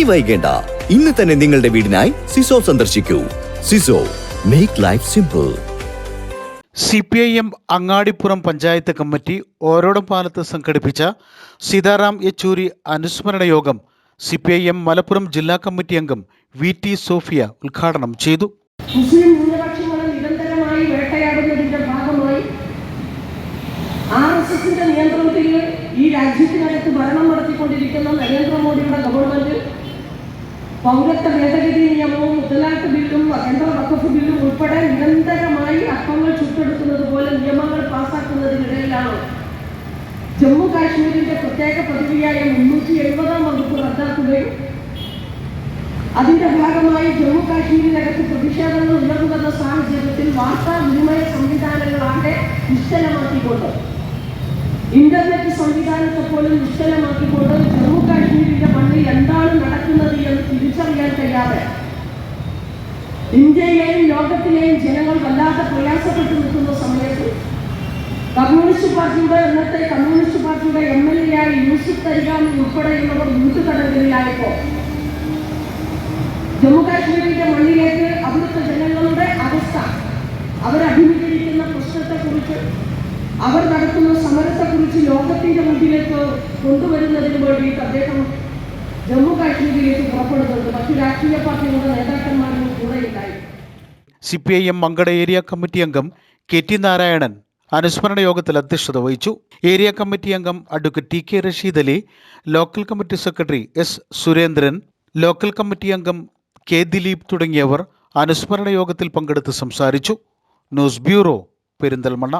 ഇനി വൈകേണ്ട. ഇന്ന് തന്നെ നിങ്ങളുടെ വീടിനായി സിസോ സന്ദർശിക്കൂ. സിസോ make life simple C P I M Angadipuram panchayat committee ഓരോടം പാലത്ത് സംഘടിപ്പിച്ച സീതാറാം യെച്ചൂരി അനുസ്മരണ യോഗം C P I M Malappuram ജില്ലാ കമ്മിറ്റി അംഗം വി ടി സോഫിയ ഉദ്ഘാടനം ചെയ്തു. മുസ്ലിം ന്യൂനപക്ഷങ്ങളെ നിരന്തരമായി വേട്ടയാടുന്നതിന്റെ ഭാഗമായി ആർ എസ് എസിന്റെ നിയന്ത്രണത്തിൽ ഈ രാജ്യത്തിനകത്ത് ഭരണം നടത്തിക്കൊണ്ടിരിക്കുന്ന നരേന്ദ്രമോദിയുടെ ഗവൺമെന്റ് പൗരത്വ ഭേദഗതി നിയമവും മുത്തലാഖ് ബില്ലും കേന്ദ്ര വക്കഫ് ബില്ലും ഉൾപ്പെടെ നിരന്തരമായി അക്കങ്ങൾ ചുട്ടെടുക്കുന്നത് പോലെ നിയമങ്ങൾ പാസാക്കുന്നതിനിടയിലാണ്. ജമ്മു കാശ്മീരിന്റെ പ്രത്യേക പദവിയായ മുന്നൂറ്റി എഴുപതാം വകുപ്പ് റദ്ദാക്കുകയും അതിന്റെ ഭാഗമായി ജമ്മു കാശ്മീരിനകത്ത് പ്രതിഷേധങ്ങൾ ഉയർന്നുവന്ന സാഹചര്യത്തിൽ വാർത്താ വിനിമയ സംവിധാനങ്ങളാകെ നിശ്ചലമാക്കിക്കൊണ്ട്. ഇന്റർനെറ്റ് സംവിധാനത്തെ പോലും നിശ്ചലമാക്കിക്കൊണ്ട് കഴിയാതെ ഇന്ത്യയിലെയും ലോകത്തിലെയും ജനങ്ങൾ വല്ലാതെ പ്രയാസപ്പെട്ടു നിൽക്കുന്ന സമയത്ത് കമ്മ്യൂണിസ്റ്റ് പാർട്ടിയുടെ ഇന്നത്തെ കമ്മ്യൂണിസ്റ്റ് പാർട്ടിയുടെ എം എൽ എ ആയി യൂസുഫ് തരികാമി ഉൾപ്പെടെയുള്ളവർ യൂത്ത് ജമ്മു ജമ്മുകാശ്മീരിന്റെ മണ്ണിലേക്ക് അവിടുത്തെ ജനങ്ങളുടെ അവസ്ഥ അവരഭിമുഖീകരിക്കുന്ന പ്രശ്നത്തെക്കുറിച്ച് അവർ നടത്തുന്ന സമരത്തെക്കുറിച്ച് ലോകത്തിന്റെ മുമ്പിലേക്ക് കൊണ്ടുവരുന്നതിന് വേണ്ടിയിട്ട് അദ്ദേഹം രാഷ്ട്രീയ നേതാക്കന്മാരും കൂടെയുണ്ടായി C P I M Mankada area committee അംഗം കെ ടി നാരായണൻ അനുസ്മരണ യോഗത്തിൽ അധ്യക്ഷത വഹിച്ചു. ഏരിയ കമ്മിറ്റി അംഗം advocate T K Rasheed Ali local committee secretary S Surendran local committee അംഗം കെ ദിലീപ് തുടങ്ങിയവർ അനുസ്മരണ യോഗത്തിൽ പങ്കെടുത്ത് സംസാരിച്ചു. News bureau Perinthalmanna.